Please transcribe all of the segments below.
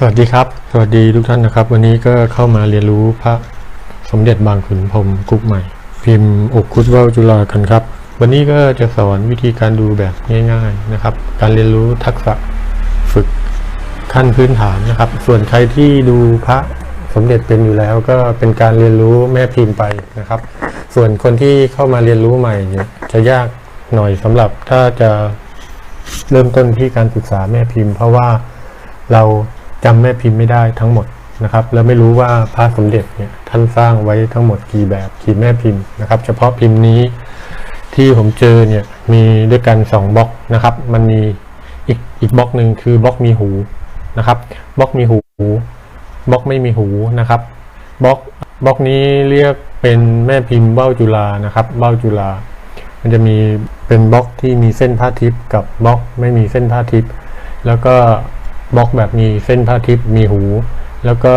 สวัสดีครับ สวัสดีทุกท่านนะครับ วันนี้ก็เข้ามาเรียนรู้พระสมเด็จบางขุนพรมกุ๊กใหม่ พิมพ์อกคุดเว่าจุฬากันครับ วันนี้ก็จะสอนวิธีการดูแบบง่ายๆนะครับ การเรียนรู้ทักษะฝึกขั้นพื้นฐานนะครับ ส่วนใครที่ดูพระสมเด็จเป็นอยู่แล้วก็เป็นการเรียนรู้แม่พิมพ์ไปนะครับ ส่วนคนที่เข้ามาเรียนรู้ใหม่เนี่ยจะยากหน่อยสำหรับถ้าจะเริ่มต้นที่การศึกษาแม่พิมพ์ เพราะว่าเรา จำแม่พิมพ์ไม่ได้ทั้งหมดนะครับ แล้วไม่รู้ว่าพระสมเด็จเนี่ยท่านสร้างไว้ทั้งหมดกี่แบบกี่แม่พิมพ์นะครับ เฉพาะพิมพ์นี้ที่ผมเจอเนี่ยมีด้วยกัน2บล็อกนะครับ มันมีอีกอีกบล็อกหนึ่งคือบล็อกมีหูนะครับบล็อกมีหูบล็อกไม่มีหูนะครับบล็อกบล็อกนี้เรียกเป็นแม่พิมพ์เบ้าจุฬานะครับ เบ้าจุฬามันจะมีเป็นบล็อกที่มีเส้นผ้าทิพย์กับบล็อกไม่มีเส้นผ้าทิพย์แล้วก็ บล็อกแบบมีเส้นผ้าทิพย์มีหู แล้วก็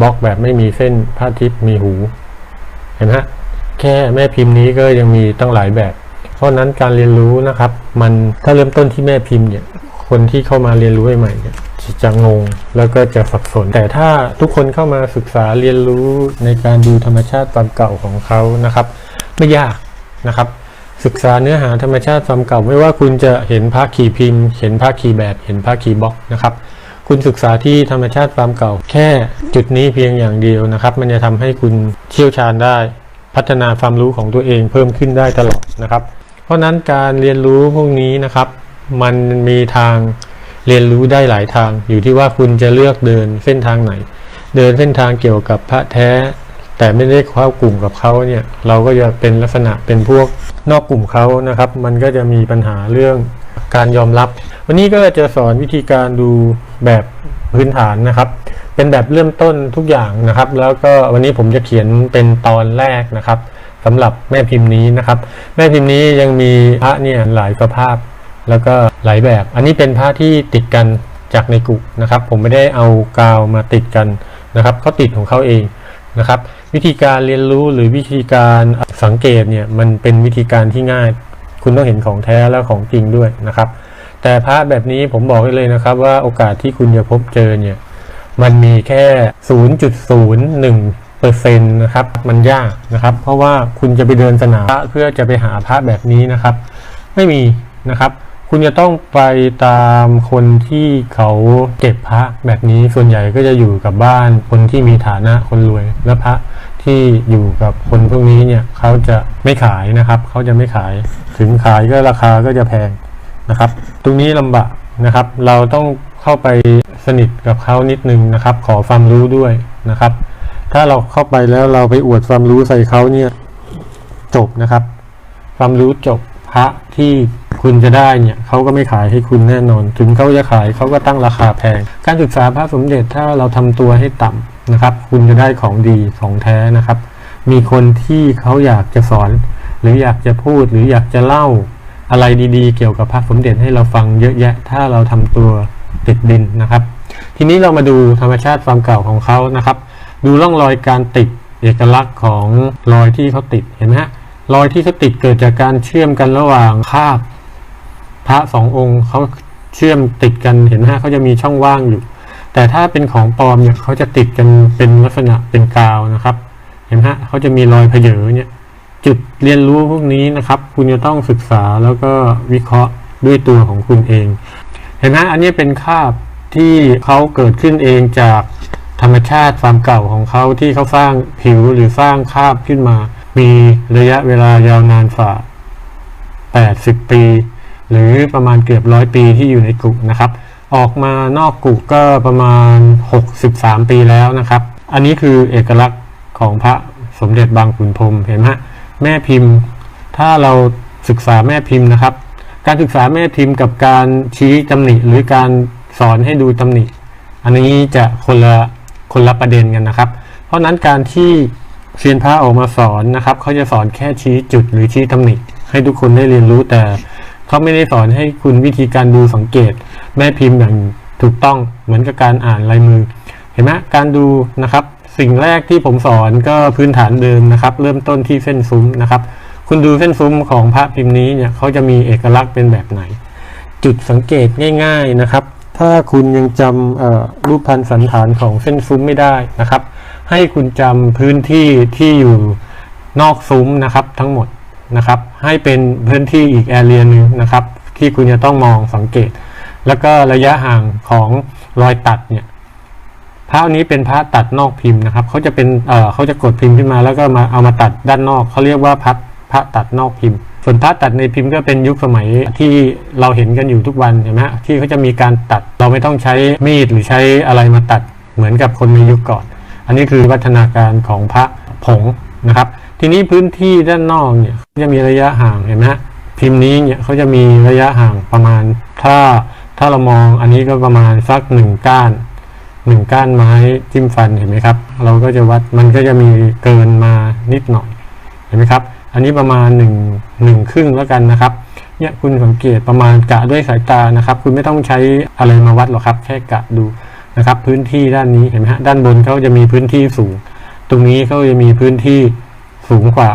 บล็อกแบบไม่มีเส้นผ้าทิพย์มีหู เห็นไหมฮะแค่แม่พิมพ์นี้ก็ยังมีตั้งหลายแบบ เพราะนั้นการเรียนรู้นะครับ มันถ้าเริ่มต้นที่แม่พิมพ์เนี่ย คนที่เข้ามาเรียนรู้ใหม่ๆเนี่ยจะงงแล้วก็จะสับสน แต่ถ้าทุกคนเข้ามาศึกษาเรียนรู้ในการดูธรรมชาติความเก่าของเขานะครับ ไม่ยากนะครับ ศึกษาเนื้อหาธรรมชาติความเก่า ไม่ว่าคุณจะเห็นพระขี่พิมพ์ เห็นพระขี่แบบ เห็นพระขี่บล็อกนะครับ คุณศึกษาที่ธรรมชาติความเก่า แค่จุดนี้เพียงอย่างเดียวนะครับ มันจะทำให้คุณเชี่ยวชาญได้ พัฒนาความรู้ของตัวเองเพิ่มขึ้นได้ตลอดนะครับ เพราะฉะนั้นการเรียนรู้พวกนี้นะครับ มันมีทางเรียนรู้ได้หลายทาง อยู่ที่ว่าคุณจะเลือกเดินเส้นทางไหน เดินเส้นทางเกี่ยวกับพระแท้ แต่ไม่ได้เข้ากลุ่มกับเขาเนี่ยเราก็จะเป็นลักษณะเป็นพวกนอกกลุ่มเขานะครับ มันก็จะมีปัญหาเรื่องการยอมรับ วันนี้ก็จะสอนวิธีการดูแบบพื้นฐานนะครับ เป็นแบบเริ่มต้นทุกอย่างนะครับ แล้วก็วันนี้ผมจะเขียนเป็นตอนแรกนะครับสำหรับแม่พิมพ์นี้นะครับ แม่พิมพ์นี้ยังมีพระเนี่ยหลายสภาพ แล้วก็หลายแบบ อันนี้เป็นผ้าที่ติดกันจากในกุนะครับ ผมไม่ได้เอากาวมาติดกันนะครับเขาติดของเขาเอง นะครับ วิธีการเรียนรู้หรือวิธีการสังเกตเนี่ยมันเป็นวิธีการที่ง่าย คุณต้องเห็นของแท้และของจริงด้วยนะครับ แต่พระแบบนี้ผมบอกให้เลยนะครับ ว่าโอกาสที่คุณจะพบเจอเนี่ยมันมีแค่ 0.01เปอร์เซ็นต์นะครับมันยากนะครับ เพราะว่าคุณจะไปเดินสนามเพื่อจะไปหาพระแบบนี้นะครับ ไม่มีนะครับ คุณจะต้องไปตามคนที่เขาเก็บพระแบบนี้ส่วนใหญ่ก็จะอยู่กับบ้านคนที่มีฐานะคนรวยและพระที่อยู่กับคนพวกนี้เนี่ยเขาจะไม่ขายนะครับเขาจะไม่ขายถึงขายก็ราคาก็จะแพงนะครับ ตรงนี้ลำบากนะครับ เราต้องเข้าไปสนิทกับเขานิดนึงนะครับ ขอความรู้ด้วยนะครับ ถ้าเราเข้าไปแล้วเราไปอวดความรู้ใส่เขาเนี่ยจบนะครับ ความรู้จบพระที่ คุณจะได้เนี่ยเขาก็ไม่ขายให้คุณแน่นอน ถึงเขาจะขายเขาก็ตั้งราคาแพง การศึกษาพระสมเด็จถ้าเราทำตัวให้ต่ำนะครับ คุณจะได้ของดีของแท้นะครับ มีคนที่เขาอยากจะสอน หรืออยากจะพูดหรืออยากจะเล่าอะไรดีๆ เกี่ยวกับพระสมเด็จให้เราฟังเยอะแยะ ถ้าเราทำตัวติดดินนะครับ ทีนี้เรามาดูธรรมชาติความเก่าของเขานะครับ ดูร่องรอยการติดเอกลักษณ์ของรอยที่เขาติดเห็นไหมฮะรอยที่เขาติดเกิดจากการเชื่อมกันระหว่างคาบ พระสององค์เขาเชื่อมติดกันเห็นไหมฮะเขาจะมีช่องว่างอยู่ แต่ถ้าเป็นของปลอมเนี่ยเขาจะติดกันเป็นลักษณะเป็นกาวนะครับ เห็นไหมฮะเขาจะมีรอยเพเยอเนี่ย จุดเรียนรู้พวกนี้นะครับ คุณจะต้องศึกษาแล้วก็วิเคราะห์ด้วยตัวของคุณเอง เห็นไหมอันนี้เป็นคาบที่เขาเกิดขึ้นเองจากธรรมชาติความเก่าของเขาที่เขาสร้างผิวหรือสร้างคาบขึ้นมา มีระยะเวลายาวนานฝ่า 80 ปี หรือประมาณเกือบร้อยปีที่อยู่ในกุนะครับ ออกมานอกกุก็ประมาณ 63 ปีแล้วนะครับ อันนี้คือเอกลักษณ์ของพระสมเด็จบางขุนพรมเห็นไหมแม่พิมพ์ ถ้าเราศึกษาแม่พิมพ์นะครับ การศึกษาแม่พิมพ์กับการชี้ตำหนิหรือการสอนให้ดูตำหนิ อันนี้จะคนละคนละประเด็นกันนะครับ เพราะฉะนั้นการที่เซียนพระออกมาสอนนะครับเขาจะสอนแค่ชี้จุดหรือชี้ตำหนิ ให้ทุกคนได้เรียนรู้แต่ เขาไม่ได้สอนให้คุณวิธีการดูสังเกต แม่พิมพ์อย่างถูกต้องเหมือนกับการอ่านลายมือ เห็นไหมการดูนะครับ สิ่งแรกที่ผมสอนก็พื้นฐานเดิมนะครับ เริ่มต้นที่เส้นซุ้มนะครับ คุณดูเส้นซุ้มของพระพิมพ์นี้เนี่ยเขาจะมีเอกลักษณ์เป็นแบบไหน จุดสังเกตง่าย ๆนะครับ ถ้าคุณยังจำรูปพันธ์สันฐานของเส้นซุ้มไม่ได้นะครับ ให้คุณจำพื้นที่ที่อยู่นอกซุ้มนะครับทั้งหมด นะครับ ให้เป็นพื้นที่อีกแอเรียหนึ่งนะครับ ที่คุณจะต้องมองสังเกต แล้วก็ระยะห่างของรอยตัดเนี่ยพระนี้เป็นพระตัดนอกพิมพ์นะครับเขาจะเป็นเเขาจะกดพิมพ์ขึ้นมา แล้วก็มาเอามาตัดด้านนอกเขาเรียกว่าพระพระตัดนอกพิมพ์ ส่วนพระตัดในพิมพ์ก็เป็นยุคสมัยที่เราเห็นกันอยู่ทุกวันเห็นไหมที่เขาจะมีการตัดเราไม่ต้องใช้มีดหรือใช้อะไรมาตัดเหมือนกับคนในยุคก่อน อันนี้คือวัฒนาการของพระผงนะครับ ทีนี้พื้นที่ด้านนอกเนี่ยจะมีระยะห่างเห็นไหมพิมพ์นี้เนี่ยเขาจะมีระยะห่างประมาณ ถ้าถ้าเรามองอันนี้ก็ประมาณสักหนึ่งก้านหนึ่งก้านไม้จิ้มฟันเห็นไหมครับ เราก็จะวัดมันก็จะมีเกินมานิดหน่อยเห็นไหมครับ อันนี้ประมาณหนึ่งหนึ่งครึ่งแล้วกันนะครับเนี่ยคุณสังเกตประมาณกะด้วยสายตานะครับ คุณไม่ต้องใช้อะไรมาวัดหรอกครับ แค่กะดูนะครับ พื้นที่ด้านนี้เห็นไหมฮะด้านบนเขาจะมีพื้นที่สูง ตรงนี้เขาจะมีพื้นที่ สูงกว่า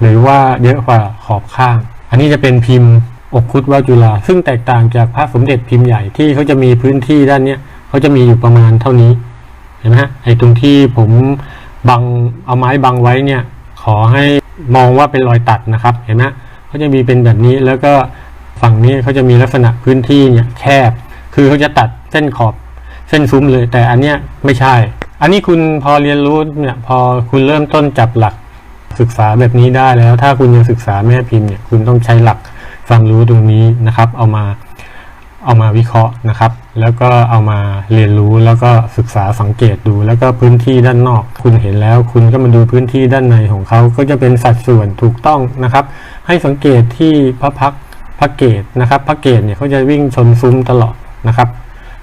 หรือว่าเยอะกว่าขอบข้าง อันนี้จะเป็นพิมพ์อกคุดวาจุฬาซึ่งแตกต่างจากพระสมเด็จพิมพ์ใหญ่ที่เขาจะมีพื้นที่ด้านเนี้ยเขาจะมีอยู่ประมาณเท่านี้เห็นไหมฮะไอ้ตรงที่ผมบังเอาไม้บังไว้เนี่ย ขอให้มองว่าเป็นรอยตัดนะครับ เห็นไหมเขาจะมีเป็นแบบนี้แล้วก็ฝั่งนี้เขาจะมีลักษณะพื้นที่เนี่ยแคบ คือเขาจะตัดเส้นขอบเส้นซุ้มเลย แต่อันเนี้ยไม่ใช่ อันนี้คุณพอเรียนรู้เนี่ยพอคุณเริ่มต้นจับหลัก ศึกษาแบบนี้ได้แล้ว ถ้าคุณยังศึกษาแม่พิมพ์เนี่ยคุณต้องใช้หลักความรู้ตรงนี้นะครับ เอามาเอามาวิเคราะห์นะครับ แล้วก็เอามาเรียนรู้แล้วก็ศึกษาสังเกตดู แล้วก็พื้นที่ด้านนอก คุณเห็นแล้ว คุณก็มาดูพื้นที่ด้านในของเขาก็จะเป็นสัดส่วนถูกต้องนะครับ ให้สังเกตที่พระพักพระเกตนะครับพระเกตเนี่ยเขาจะวิ่งชนซุ้มตลอดนะครับ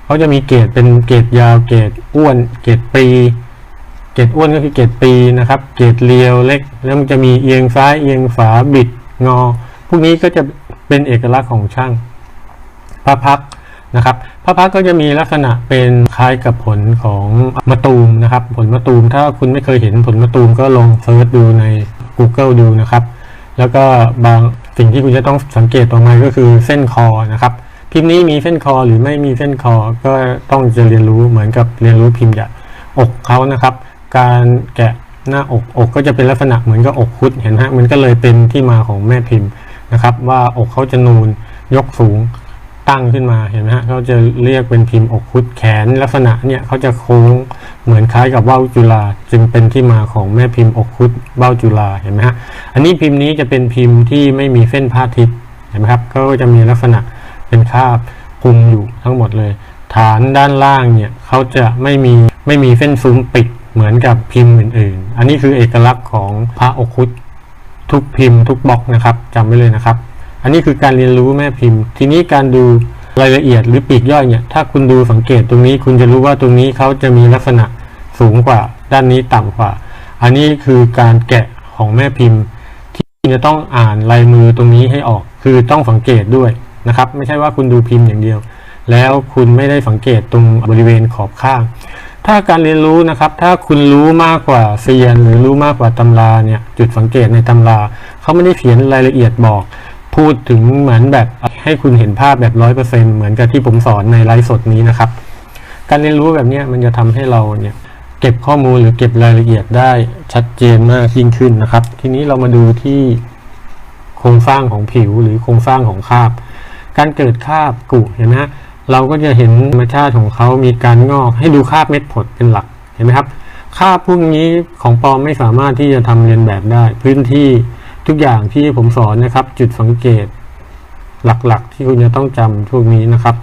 เขาจะมีเกตเป็นเกตยาวเกตอ้วนเกตปรี เกรดอ้วนก็คือเกรดปีนะครับ เกรดเรียวเล็ก แล้วมันจะมีเอียงซ้ายเอียงฝาบิดงอ พวกนี้ก็จะเป็นเอกลักษณ์ของช่างพระพักนะครับพระพักก็จะมีลักษณะเป็นคล้ายกับผลของมะตูมนะครับ ผลมะตูมถ้าคุณไม่เคยเห็นผลมะตูมก็ลองเซิร์ชดูใน Google ดูนะครับ แล้วก็บางสิ่งที่คุณจะต้องสังเกตต่อมาก็คือเส้นคอนะครับพิมพ์นี้มีเส้นคอหรือไม่มีเส้นคอก็ต้องจะเรียนรู้เหมือนกับเรียนรู้พิมพ์ใหญ่อกเขานะครับ การแกะหน้าอกอกก็จะเป็นลักษณะเหมือนกับอกคุดเห็นไหมฮะมันก็เลยเป็นที่มาของแม่พิมพ์นะครับ ว่าอกเขาจะนูนยกสูงตั้งขึ้นมาเห็นไหมฮะเขาจะเรียกเป็นพิมพ์อกคุดแขนลักษณะเนี่ยเขาจะโค้งเหมือนคล้ายกับว่าวจุฬาจึงเป็นที่มาของแม่พิมพ์อกคุดว่าวจุฬาเห็นไหมฮะอันนี้พิมพ์นี้จะเป็นพิมพ์ที่ไม่มีเส้นพาดทิศเห็นไหมครับก็จะมีลักษณะเป็นคาบคลุมอยู่ทั้งหมดเลย ฐานด้านล่างเนี่ยเขาจะไม่มีไม่มีเส้นซุ้มปิด เหมือนกับพิมพ์อื่นๆ อันนี้คือเอกลักษณ์ของพระอคุดทุกพิมพ์ทุกบล็อกนะครับจำไว้เลยนะครับ อันนี้คือการเรียนรู้แม่พิมพ์ ทีนี้การดูรายละเอียดหรือปีกย่อยเนี่ย ถ้าคุณดูสังเกตตรงนี้คุณจะรู้ว่าตรงนี้เขาจะมีลักษณะสูงกว่า ด้านนี้ต่ำกว่า อันนี้คือการแกะของแม่พิมพ์ ที่จะต้องอ่านลายมือตรงนี้ให้ออก คือต้องสังเกตด้วยนะครับ ไม่ใช่ว่าคุณดูพิมพ์อย่างเดียว แล้วคุณไม่ได้สังเกตตรงบริเวณขอบข้าง ถ้าการเรียนรู้นะครับ ถ้าคุณรู้มากกว่าเซียน หรือรู้มากกว่าตำราเนี่ย จุดสังเกตในตำราเขาไม่ได้เขียนรายละเอียดบอก พูดถึงเหมือนแบบให้คุณเห็นภาพแบบร้อยเปอร์เซ็นเหมือนกับที่ผมสอนในไลฟ์สดนี้นะครับ การเรียนรู้แบบนี้มันจะทำให้เราเนี่ยเก็บข้อมูลหรือเก็บรายละเอียดได้ชัดเจนมากยิ่งขึ้นนะครับ ทีนี้เรามาดูที่โครงสร้างของผิวหรือโครงสร้างของคราบ การเกิดคราบกุเห็นไหมฮะ เราก็จะเห็นธรรมชาติของเขามีการงอกให้ดูคาบเม็ดผดเป็นหลักเห็นไหมครับคาบพวกนี้ของปลอมไม่สามารถที่จะทำเรียนแบบได้ พื้นที่ทุกอย่างที่ผมสอนนะครับ จุดสังเกต หลักๆ ที่คุณจะต้องจำพวกนี้นะครับ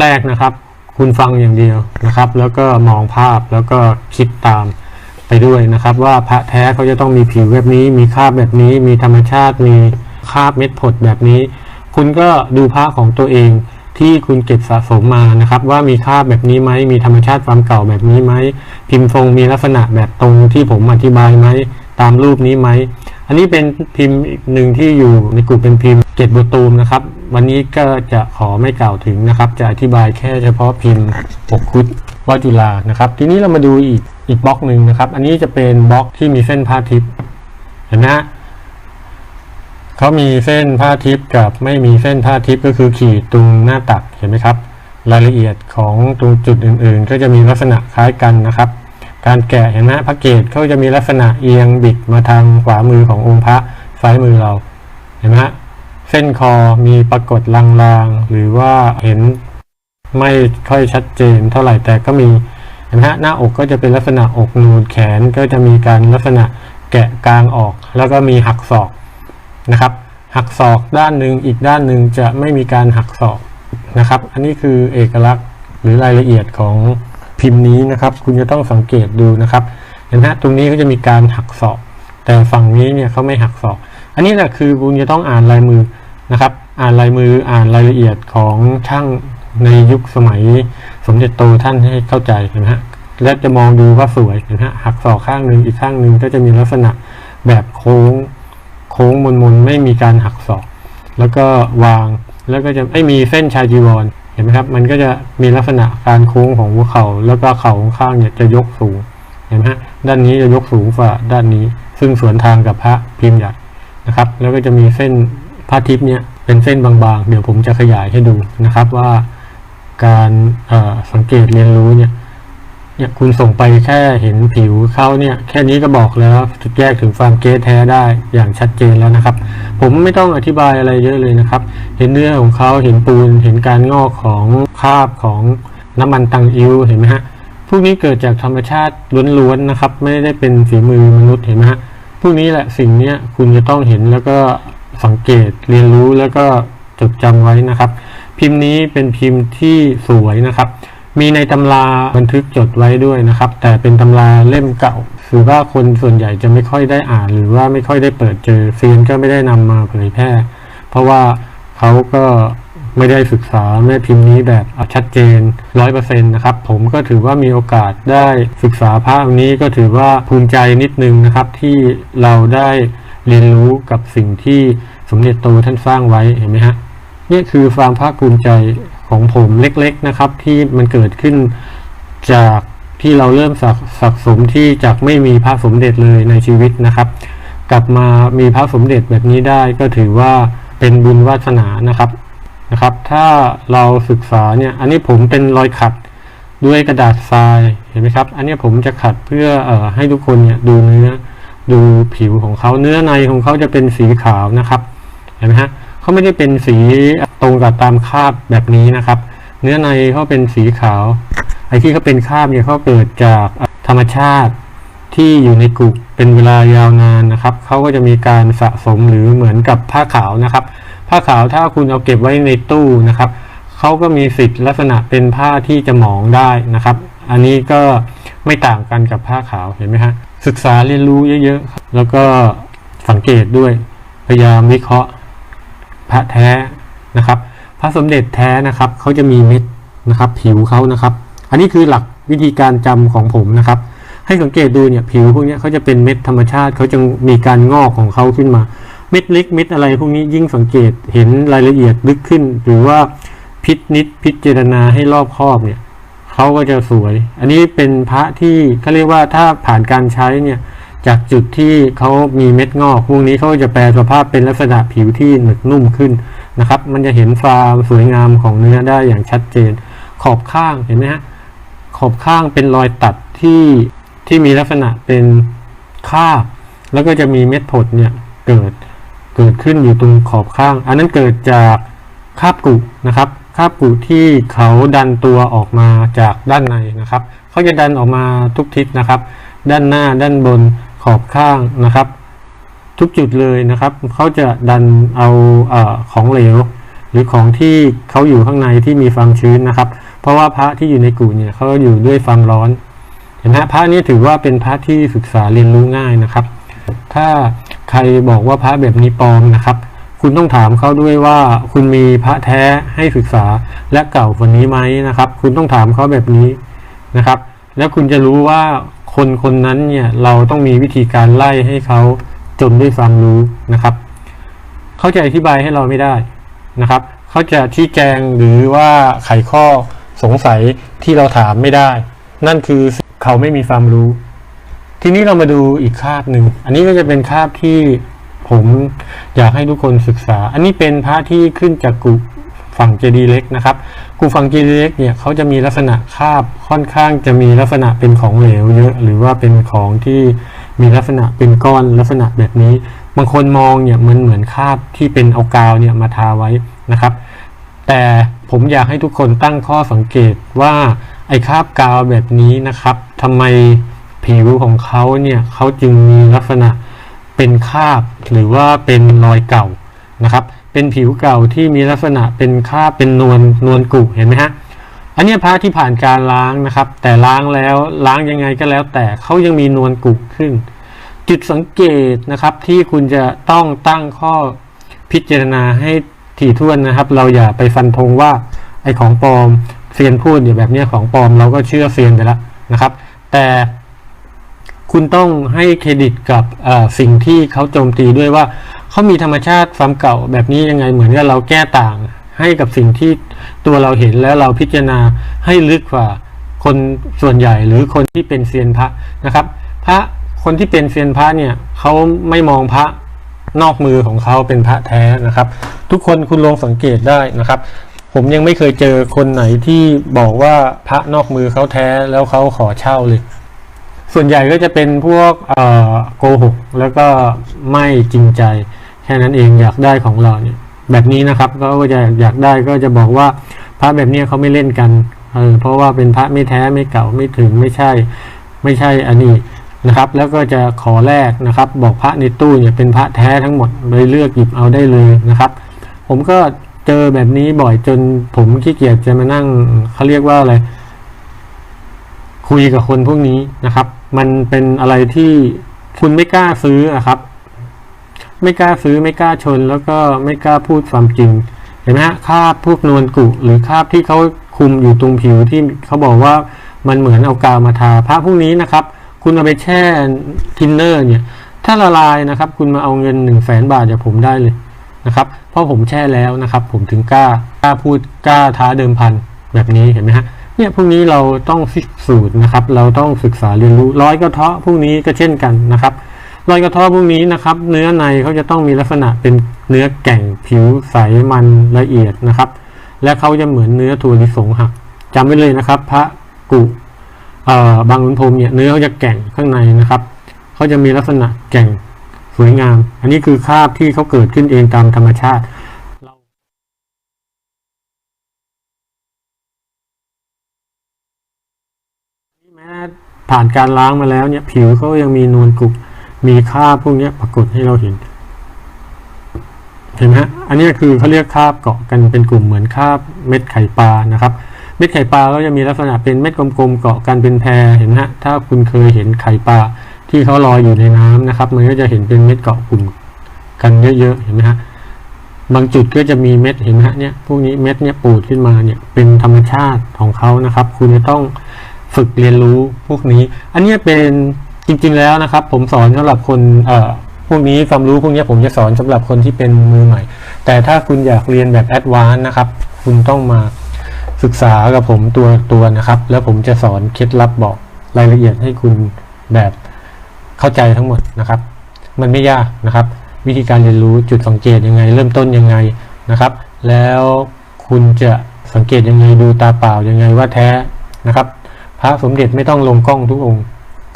แรก ๆนะครับ คุณฟังอย่างเดียวนะครับ แล้วก็มองภาพแล้วก็คิดตามไปด้วยนะครับ ว่าพระแท้เขาจะต้องมีผิวแบบนี้ มีคาบแบบนี้ มีธรรมชาติมีคาบเม็ดผดแบบนี้ คุณก็ดูพระของตัวเอง ที่คุณเก็บสะสมมานะครับ ว่ามีคราแบบนี้ไหมมีธรรมชาติความเก่าแบบนี้ไหมพิมพ์ทรงมีลักษณะแบบตรงที่ผมอธิบายไหมตามรูปนี้ไหมอันนี้เป็นพิมพ์อีกหนึ่งที่อยู่ในกลุ่มเป็นพิมพ์เกตโบตูมนะครับ วันนี้ก็จะขอไม่กล่าวถึงนะครับ จะอธิบายแค่เฉพาะพิมพ์ปกคุดวาจุฬานะครับ ทีนี้เรามาดูอีกอีกบล็อกหนึ่งนะครับ อันนี้จะเป็นบล็อกที่มีเส้นผ้าทิพย์เห็นไหมฮะ เขามีเส้นผ้าทิพย์กับไม่มีเส้นผ้าทิพย์ก็คือขีดตรงหน้าตักเห็นไหมครับ รายละเอียดของตรงจุดอื่นๆ ก็จะมีลักษณะคล้ายกันนะครับ การแกะเห็นไหมพระเกศเขาจะมีลักษณะเอียงบิดมาทางขวามือขององค์พระซ้ายมือเราเห็นไหมเส้นคอมีปรากฏลางๆหรือว่าเห็นไม่ค่อยชัดเจนเท่าไหร่แต่ก็มีเห็นไหมฮะหน้าอกก็จะเป็นลักษณะอกนูนแขนก็จะมีการลักษณะแกะกลางออก แล้วก็มีหักศอก นะครับ หักศอกด้านหนึ่งอีกด้านหนึ่งจะไม่มีการหักศอกนะครับ อันนี้คือเอกลักษณ์หรือรายละเอียดของพิมพ์นี้นะครับ คุณจะต้องสังเกตดูนะครับ เห็นไหมตรงนี้ก็จะมีการหักศอก แต่ฝั่งนี้เนี่ยเขาไม่หักศอก อันนี้แหละคือคุณจะต้องอ่านลายมือนะครับ อ่านลายมืออ่านรายละเอียดของช่างในยุคสมัยสมเด็จโตท่านให้เข้าใจเห็นไหมฮะและจะมองดูว่าสวยเห็นไหมฮะหักศอกข้างหนึ่งอีกข้างหนึ่งก็จะมีลักษณะแบบโค้ง โค้งมนมนไม่มีการหักศอกแล้วก็วางแล้วก็จะไม่มีเส้นชายจีวรเห็นไหมครับ มันก็จะมีลักษณะการโค้งของหัวเข่าแล้วก็เข่าข้างเนี่ยจะยกสูงเห็นไหมฮะด้านนี้จะยกสูงกว่าด้านนี้ ซึ่งสวนทางกับพระพิมพ์ใหญ่นะครับ แล้วก็จะมีเส้นพระทิพย์เนี่ยเป็นเส้นบางๆ เดี๋ยวผมจะขยายให้ดูนะครับว่าการสังเกตเรียนรู้เนี่ย เนี่ยคุณส่งไปแค่เห็นผิวเขาเนี่ย แค่นี้ก็บอกแล้วจะแยกถึงความเกสแท้ได้อย่างชัดเจนแล้วนะครับ ผมไม่ต้องอธิบายอะไรเยอะเลยนะครับ เห็นเนื้อของเขาเห็นปูน เห็นการงอกของคราบของน้ำมันตังอิวเห็นไหมฮะพวกนี้เกิดจากธรรมชาติล้วนๆนะครับ ไม่ได้เป็นฝีมือมนุษย์เห็นไหมฮะพวกนี้แหละสิ่งเนี้ยคุณจะต้องเห็นแล้วก็สังเกตเรียนรู้แล้วก็จดจำไว้นะครับ พิมพ์นี้เป็นพิมพ์ที่สวยนะครับ มีในตำราบันทึกจดไว้ด้วยนะครับ แต่เป็นตำราเล่มเก่าคือว่าคนส่วนใหญ่จะไม่ค่อยได้อ่าน หรือว่าไม่ค่อยได้เปิดเจอเซียนก็ไม่ได้นำมาเผยแพร่ เพราะว่าเขาก็ไม่ได้ศึกษาแม่พิมพ์นี้แบบชัดเจนร้อยเปอร์เซ็นต์นะครับ ผมก็ถือว่ามีโอกาสได้ศึกษาพระนี้ก็ถือว่าภูมิใจนิดนึงนะครับ ที่เราได้เรียนรู้กับสิ่งที่สมเด็จโตท่านสร้างไว้เห็นไหมฮะนี่คือความภาคภูมิใจ ของผมเล็กๆนะครับ ที่มันเกิดขึ้นจากที่เราเริ่มสะสะสมที่จากไม่มีพระสมเด็จเลยในชีวิตนะครับ กลับมามีพระสมเด็จแบบนี้ได้ก็ถือว่าเป็นบุญวาสนานะครับนะครับ ถ้าเราศึกษาเนี่ยอันนี้ผมเป็นรอยขัดด้วยกระดาษทรายเห็นไหมครับ อันนี้ผมจะขัดเพื่อเอ่อให้ทุกคนเนี่ยดูเนื้อดูผิวของเขาเนื้อในของเขาจะเป็นสีขาวนะครับเห็นไหมฮะ เขาไม่ได้เป็นสีตรงกับตามคาบแบบนี้นะครับ เนื้อในเขาเป็นสีขาว ไอ้ที่เขาเป็นคราบเนี่ยเขาเกิดจากธรรมชาติที่อยู่ในกุเป็นเวลายาวนานนะครับเขาก็จะมีการสะสมหรือเหมือนกับผ้าขาวนะครับ ผ้าขาวถ้าคุณเอาเก็บไว้ในตู้นะครับเขาก็มีสิทธิ์ลักษณะเป็นผ้าที่จะหมองได้นะครับ อันนี้ก็ไม่ต่างกันกับผ้าขาวเห็นไหมฮะศึกษาเรียนรู้เยอะๆ แล้วก็สังเกตด้วยพยายามวิเคราะห์ ระแท้นะครับ พระสมเด็จแท้นะครับเขาจะมีเม็ดนะครับ ผิวเขานะครับ อันนี้คือหลักวิธีการจำของผมนะครับ ให้สังเกตดูเนี่ยผิวพวกนี้เขาจะเป็นเม็ดธรรมชาติเขาจะมีการงอกของเขาขึ้นมา เม็ดเล็กเม็ดอะไรพวกนี้ยิ่งสังเกตเห็นรายละเอียดลึกขึ้น หรือว่าพินิจพิจารณาให้รอบคอบเนี่ยเขาก็จะสวย อันนี้เป็นพระที่เขาเรียกว่าถ้าผ่านการใช้เนี่ย จากจุดที่เขามีเม็ดงอกพวกนี้เขาจะแปลสภาพเป็นลักษณะผิวที่หนึบนุ่มขึ้นนะครับ มันจะเห็นความสวยงามของเนื้อได้อย่างชัดเจน ขอบข้างเห็นไหมฮะขอบข้างเป็นรอยตัดที่ที่มีลักษณะเป็นคาบแล้วก็จะมีเม็ดผดเนี่ยเกิดเกิดขึ้นอยู่ตรงขอบข้าง อันนั้นเกิดจากคาบกุนะครับคาบกุที่เขาดันตัวออกมาจากด้านในนะครับเขาจะดันออกมาทุกทิศนะครับ ด้านหน้าด้านบน ขอบข้างนะครับ ทุกจุดเลยนะครับเขาจะดันเอาเออของเหลว หรือของที่เขาอยู่ข้างในที่มีความชื้นนะครับ เพราะว่าพระที่อยู่ในกูเนี่ยเขาอยู่ด้วยความร้อน เห็นไหมพระนี้ถือว่าเป็นพระที่ศึกษาเรียนรู้ง่ายนะครับ ถ้าใครบอกว่าพระแบบนี้ปลอมนะครับ คุณต้องถามเขาด้วยว่าคุณมีพระแท้ให้ศึกษาและเก่ากว่านี้ไหมนะครับ คุณต้องถามเขาแบบนี้นะครับ แล้วคุณจะรู้ว่า คนคนนั้นเนี่ยเราต้องมีวิธีการไล่ให้เขาจนด้วยความรู้นะครับ เขาจะอธิบายให้เราไม่ได้นะครับ เขาจะชี้แจงหรือว่าไขข้อสงสัยที่เราถามไม่ได้ นั่นคือเขาไม่มีความรู้ ทีนี้เรามาดูอีกคาบหนึ่ง อันนี้ก็จะเป็นคาบที่ผมอยากให้ทุกคนศึกษา อันนี้เป็นพระที่ขึ้นจากกุ ฝั่งเจดีเล็กนะครับกลุ่มฝั่งเจดีเล็กเนี่ยเขาจะมีลักษณะคาบค่อนข้างจะมีลักษณะเป็นของเหลวเยอะ หรือว่าเป็นของที่มีลักษณะเป็นก้อนลักษณะแบบนี้ บางคนมองเนี่ยมันเหมือนคาบที่เป็นเอากาวเนี่ยมาทาไว้นะครับ แต่ผมอยากให้ทุกคนตั้งข้อสังเกตว่าไอ้คาบกาวแบบนี้นะครับทำไมผิวของเขาเนี่ยเขาจึงมีลักษณะเป็นคาบหรือว่าเป็นรอยเก่านะครับ เป็นผิวเก่าที่มีลักษณะเป็นคราบเป็นนวลนวลกุเห็นไหมฮะอันเนี้ยพระที่ผ่านการล้างนะครับ แต่ล้างแล้วล้างยังไงก็แล้ว แต่เขายังมีนวลกุขึ้น จุดสังเกตนะครับที่คุณจะต้องตั้งข้อพิจารณาให้ถี่ถ้วนนะครับ เราอย่าไปฟันธงว่าไอ้ของปลอมเซียนพูดอยู่แบบเนี้ยของปลอมเราก็เชื่อเซียนไปแล้วนะครับ แต่คุณต้องให้เครดิตกับสิ่งที่เขาโจมตีด้วยว่า เขามีธรรมชาติความเก่าแบบนี้ยังไงเหมือนกับเราแก้ต่าง ให้กับสิ่งที่ตัวเราเห็นแล้วเราพิจารณาให้ลึกกว่าคนส่วนใหญ่หรือคนที่เป็นเซียนพระนะครับ พระคนที่เป็นเซียนพระเนี่ยเขาไม่มองพระนอกมือของเขาเป็นพระแท้นะครับ ทุกคนคุณลองสังเกตได้นะครับ ผมยังไม่เคยเจอคนไหนที่บอกว่าพระนอกมือเขาแท้แล้วเขาขอเช่าเลย ส่วนใหญ่ก็จะเป็นพวกโกหกแล้วก็ไม่จริงใจ แค่นั้นเองอยากได้ของเราเนี่ยแบบนี้นะครับก็จะอยากได้ก็จะบอกว่าพระแบบนี้เขาไม่เล่นกันเออเพราะว่าเป็นพระไม่แท้ไม่เก่าไม่ถึงไม่ใช่ ไม่ใช่อันนี้นะครับ แล้วก็จะขอแลกนะครับ บอกพระในตู้เนี่ยเป็นพระแท้ทั้งหมดเลยเลือกหยิบเอาได้เลยนะครับ ผมก็เจอแบบนี้บ่อยจนผมขี้เกียจจะมานั่งเขาเรียกว่าอะไรคุยกับคนพวกนี้นะครับ มันเป็นอะไรที่คุณไม่กล้าซื้ออะครับ ไม่กล้าซื้อไม่กล้าชน แล้วก็ไม่กล้าพูดความจริงเห็นไหมฮะคราบพวกนวลกุหรือคราบที่เขาคุมอยู่ตรงผิวที่เขาบอกว่ามันเหมือนเอากาวมาทาพระพวกนี้นะครับ คุณเอาไปแช่ทินเนอร์เนี่ย ถ้าละลายนะครับ คุณมาเอาเงินหนึ่งแสนบาทจากผมได้เลยนะครับ เพราะผมแช่แล้วนะครับ ผมถึงกล้ากล้าพูดกล้าท้าเดิมพันแบบนี้เห็นไหมฮะเนี่ยพวกนี้เราต้องพิสูจน์นะครับ เราต้องศึกษาเรียนรู้ร้อยกระเทาะพวกนี้ก็เช่นกันนะครับ รอยกระทาะพวกนี้นะครับ เนื้อในเขาจะต้องมีลักษณะเป็นเนื้อแก่งผิวใสมันละเอียดนะครับ และเขาจะเหมือนเนื้อถั่วลิสงหักจำไว้เลยนะครับ พระกุบางขุนพรมเนี่ยเนื้อเขาจะแก่งข้างในนะครับเขาจะมีลักษณะแก่งสวยงาม อันนี้คือคราบที่เขาเกิดขึ้นเองตามธรรมชาติแม้ผ่านการล้างมาแล้วเนี่ย ผิวเขายังมีนวลกรุบ มีคราบพวกนี้ปรากฏให้เราเห็น เห็นไหมฮะอันนี้คือเขาเรียกคาบเกาะกันเป็นกลุ่มเหมือนคาบเม็ดไข่ปลานะครับ เม็ดไข่ปลาก็จะมีลักษณะเป็นเม็ดกลมๆเกาะกันเป็นแพรเห็นไหมฮะถ้าคุณเคยเห็นไข่ปลาที่เขาลอยอยู่ในน้ำนะครับ มันก็จะเห็นเป็นเม็ดเกาะกลุ่มกันเยอะๆเห็นไหมฮะบางจุดก็จะมีเม็ดเห็นไหมฮะเนี่ยพวกนี้เม็ดเนี่ยปูดขึ้นมาเนี่ยเป็นธรรมชาติของเขานะครับ คุณจะต้องฝึกเรียนรู้พวกนี้ อันนี้เป็น จริงๆแล้วนะครับ ผมสอนสำหรับคนเอ่อพวกนี้ความรู้พวกนี้ผมจะสอนสำหรับคนที่เป็นมือใหม่ แต่ถ้าคุณอยากเรียนแบบแอดวานซ์นะครับ คุณต้องมาศึกษากับผมตัวตัวนะครับ แล้วผมจะสอนเคล็ดลับบอกรายละเอียดให้คุณแบบเข้าใจทั้งหมดนะครับ มันไม่ยากนะครับ วิธีการเรียนรู้จุดสังเกตยังไง เริ่มต้นยังไงนะครับ แล้วคุณจะสังเกตยังไงดูตาเปล่ายังไงว่าแท้นะครับ พระสมเด็จไม่ต้องลงกล้องทุกองค์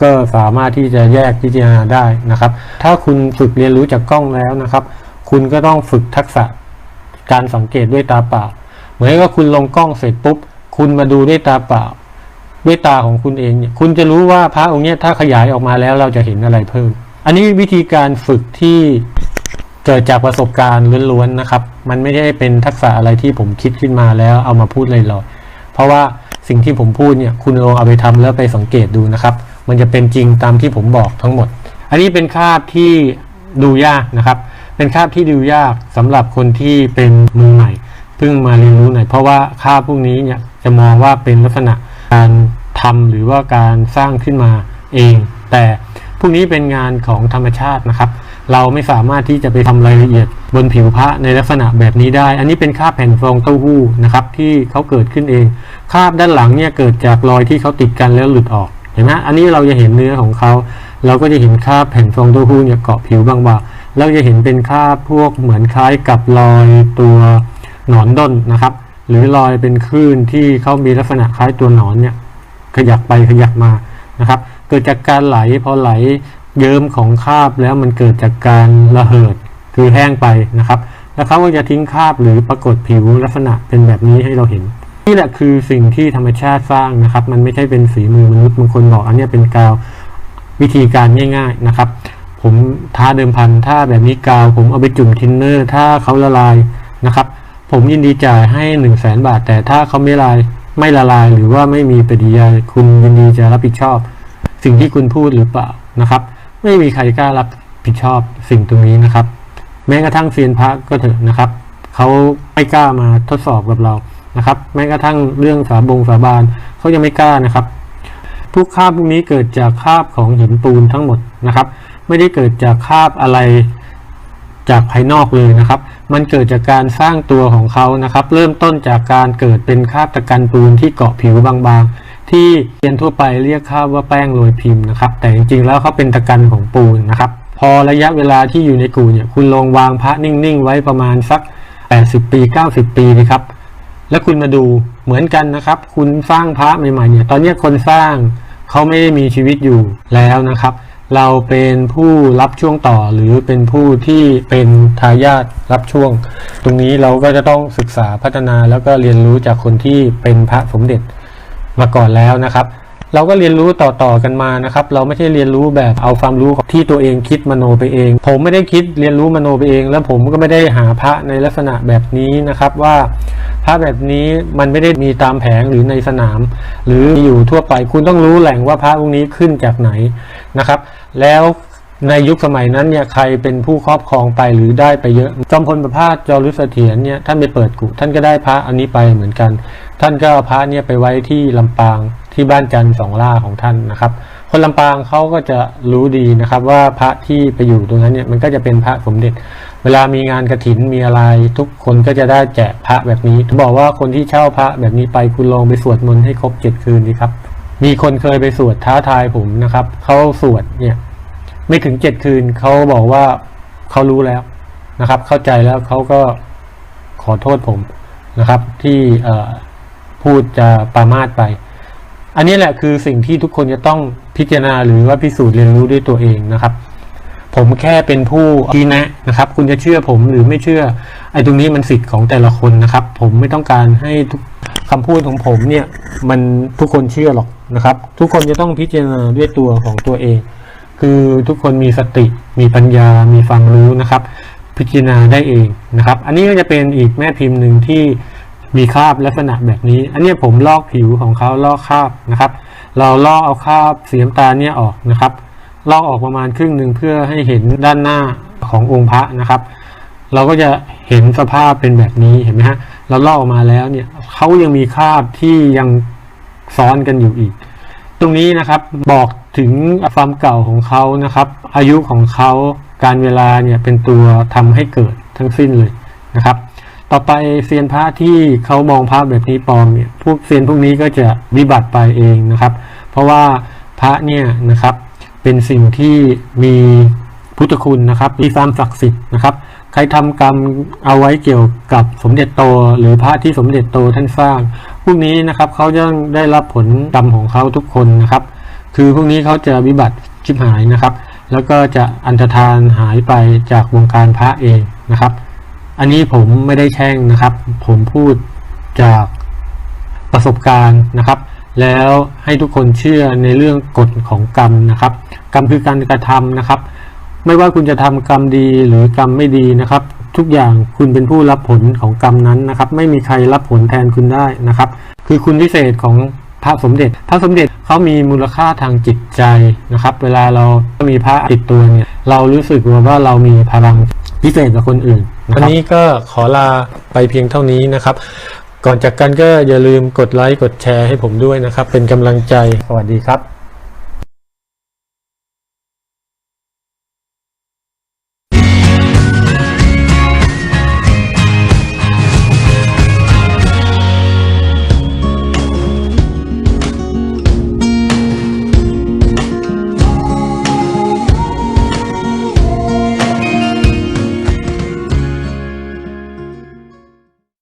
ก็สามารถที่จะแยกพิจารณาได้นะครับ ถ้าคุณฝึกเรียนรู้จากกล้องแล้วนะครับ คุณก็ต้องฝึกทักษะการสังเกตด้วยตาเปล่า เหมือนกับคุณลงกล้องเสร็จปุ๊บ คุณมาดูด้วยตาเปล่า ด้วยตาของคุณเองเนี่ย คุณจะรู้ว่าพระองค์เนี้ยถ้าขยายออกมาแล้วเราจะเห็นอะไรเพิ่ม อันนี้วิธีการฝึกที่เกิดจากประสบการณ์ล้วนๆนะครับ มันไม่ได้เป็นทักษะอะไรที่ผมคิดขึ้นมาแล้วเอามาพูดลอยๆ เพราะว่าสิ่งที่ผมพูดเนี่ย คุณลองเอาไปทำแล้วไปสังเกตดูนะครับ มันจะเป็นจริงตามที่ผมบอกทั้งหมด อันนี้เป็นคาบที่ดูยากนะครับ เป็นคาบที่ดูยากสำหรับคนที่เป็นมือใหม่เพิ่งมาเรียนรู้หน่อยเพราะว่าคาบพวกนี้เนี่ยจะมองว่าเป็นลักษณะการทำหรือว่าการสร้างขึ้นมาเอง แต่พวกนี้เป็นงานของธรรมชาตินะครับ เราไม่สามารถที่จะไปทำรายละเอียดบนผิวพระในลักษณะแบบนี้ได้ อันนี้เป็นคาบแผ่นฟองเต้าหู้นะครับที่เขาเกิดขึ้นเอง คาบด้านหลังเนี่ยเกิดจากรอยที่เขาติดกันแล้วหลุดออก ห็นไหมอันนี้เราจะเห็นเนื้อของเขา เราก็จะเห็นคราบแผ่นฟองเต้าหู้เนี่ยเกาะผิวบางๆแล้วจะเห็นเป็นคราบพวกเหมือนคล้ายกับรอยตัวหนอนด้นนะครับ หรือรอยเป็นคลื่นที่เขามีลักษณะคล้ายตัวหนอนเนี่ยขยับไปขยับมานะครับ เกิดจากการไหลพอไหลเยิ้มของคราบแล้วมันเกิดจากการระเหิดคือแห้งไปนะครับ แล้วเขาก็จะทิ้งคราบหรือปรากฏผิวลักษณะเป็นแบบนี้ให้เราเห็น นี่แหละคือสิ่งที่ธรรมชาติสร้างนะครับ มันไม่ใช่เป็นฝีมือมนุษย์บางคนบอกอันเนี้ยเป็นกาววิธีการง่าย ๆนะครับ ผมท้าเดิมพันถ้าแบบนี้กาว ผมเอาไปจุ่มทินเนอร์ ถ้าเขาละลายนะครับ ผมยินดีจ่ายให้หนึ่งแสนบาท แต่ถ้าเขาไม่ละลายไม่ละลาย หรือว่าไม่มีปฏิยาคุณยินดีจะรับผิดชอบ สิ่งที่คุณพูดหรือเปล่านะครับ ไม่มีใครกล้ารับผิดชอบสิ่งตรงนี้นะครับ แม้กระทั่งเซียนพระก็เถอะนะครับเขาไม่กล้ามาทดสอบกับเรา นะครับแม้กระทั่งเรื่องสาบงสาบานเขายังไม่กล้านะครับทุกคาบพวกนี้เกิดจากคาบของหินปูนทั้งหมดนะครับ ไม่ได้เกิดจากคาบอะไรจากภายนอกเลยนะครับ มันเกิดจากการสร้างตัวของเขานะครับ เริ่มต้นจากการเกิดเป็นคาบตะกันปูนที่เกาะผิวบางๆ ที่เรียนทั่วไปเรียกคาบว่าแป้งโรยพิมพ์นะครับ แต่จริงๆแล้วเขาเป็นตะกันของปูนนะครับ พอระยะเวลาที่อยู่ในกูเนี่ย คุณลองวางพระนิ่งๆ ไว้ประมาณสัก 80 ปี 90 ปีนะครับ แล้วคุณมาดูเหมือนกันนะครับ คุณสร้างพระใหม่ๆเนี่ย ตอนนี้คนสร้างเขาไม่ได้มีชีวิตอยู่แล้วนะครับ เราเป็นผู้รับช่วงต่อหรือเป็นผู้ที่เป็นทายาทรับช่วง ตรงนี้เราก็จะต้องศึกษาพัฒนาแล้วก็เรียนรู้จากคนที่เป็นพระสมเด็จมาก่อนแล้วนะครับ เราก็เรียนรู้ต่อๆกันมานะครับ เราไม่ใช่เรียนรู้แบบเอาความรู้ที่ตัวเองคิดมโนไปเอง ผมไม่ได้คิดเรียนรู้มโนไปเอง แล้วผมก็ไม่ได้หาพระในลักษณะแบบนี้นะครับว่าพระแบบนี้มันไม่ได้มีตามแผงหรือในสนาม หรืออยู่ทั่วไปคุณต้องรู้แหล่งว่าพระองค์นี้ขึ้นจากไหนนะครับ แล้วในยุคสมัยนั้นเนี่ยใครเป็นผู้ครอบครองไปหรือได้ไปเยอะ จอมพลประภาสจอรุเสถียรเนี่ยท่านไปเปิดกุท่านก็ได้พระอันนี้ไปเหมือนกัน ท่านก็เอาพระเนี่ยไปไว้ที่ลำปาง ที่บ้านจันทร์สองล่าของท่านนะครับ คนลำปางเขาก็จะรู้ดีนะครับ ว่าพระที่ไปอยู่ตรงนั้นเนี่ยมันก็จะเป็นพระสมเด็จ เวลามีงานกระถินมีอะไร ทุกคนก็จะได้แจกพระแบบนี้ผมบอกว่าคนที่เช่าพระแบบนี้ไปคุณลองไปสวดมนต์ให้ครบเจ็ดคืนดีครับ มีคนเคยไปสวดท้าทายผมนะครับเขาสวดเนี่ยไม่ถึงเจ็ดคืนเขาบอกว่าเขารู้แล้วนะครับ เข้าใจแล้วเขาก็ขอโทษผมนะครับ ที่พูดจะปรามาสไป อันนี้แหละคือสิ่งที่ทุกคนจะต้องพิจารณาหรือว่าพิสูจน์เรียนรู้ด้วยตัวเองนะครับ ผมแค่เป็นผู้ชี้แนะนะครับ คุณจะเชื่อผมหรือไม่เชื่อไอ้ตรงนี้มันสิทธิ์ของแต่ละคนนะครับ ผมไม่ต้องการให้ทุกคำพูดของผมเนี่ยมันทุกคนเชื่อหรอกนะครับ ทุกคนจะต้องพิจารณาด้วยตัวของตัวเอง คือทุกคนมีสติ มีปัญญา มีความรู้นะครับ พิจารณาได้เองนะครับ อันนี้ก็จะเป็นอีกแม่พิมพ์หนึ่งที่ มีคราบลักษณะแบบนี้ อันนี้ผมลอกผิวของเขาลอกคราบนะครับ เราลอกเอาคราบสีน้ำตาลเนี่ยออกนะครับ ลอกออกประมาณครึ่งหนึ่งเพื่อให้เห็นด้านหน้าขององค์พระนะครับ เราก็จะเห็นสภาพเป็นแบบนี้เห็นไหมฮะ เราลอกออกมาแล้วเนี่ยเขายังมีคราบที่ยังซ้อนกันอยู่อีก ตรงนี้นะครับบอกถึงความเก่าของเขานะครับ อายุของเขาการเวลาเนี่ยเป็นตัวทำให้เกิดทั้งสิ้นเลยนะครับ ต่อไปเซียนพระที่เขามองพระแบบนี้ปลอมเนี่ยพวกเซียนพวกนี้ก็จะวิบัติไปเองนะครับ เพราะว่าพระเนี่ยนะครับเป็นสิ่งที่มีพุทธคุณนะครับมีความศักดิ์สิทธิ์นะครับ ใครทำกรรมเอาไว้เกี่ยวกับสมเด็จโต หรือพระที่สมเด็จโตท่านสร้าง พวกนี้นะครับเขาจะได้รับผลกรรมของเขาทุกคนนะครับ คือพวกนี้เขาจะวิบัติชิบหายนะครับ แล้วก็จะอันตรธานหายไปจากวงการพระเองนะครับ อันนี้ผมไม่ได้แช่งนะครับ ผมพูดจากประสบการณ์นะครับ แล้วให้ทุกคนเชื่อในเรื่องกฎของกรรมนะครับ กรรมคือการกระทำนะครับ ไม่ว่าคุณจะทำกรรมดีหรือกรรมไม่ดีนะครับ ทุกอย่างคุณเป็นผู้รับผลของกรรมนั้นนะครับ ไม่มีใครรับผลแทนคุณได้นะครับ คือคุณพิเศษของพระสมเด็จ พระสมเด็จเขามีมูลค่าทางจิตใจนะครับ เวลาเรามีพระติดตัวเนี่ย เรารู้สึกว่าเรามีพลังพิเศษกว่าคนอื่น วันนี้ก็ขอลาไปเพียงเท่านี้นะครับ ก่อนจากกันก็อย่าลืมกดไลค์กดแชร์ให้ผมด้วยนะครับ เป็นกำลังใจ สวัสดีครับ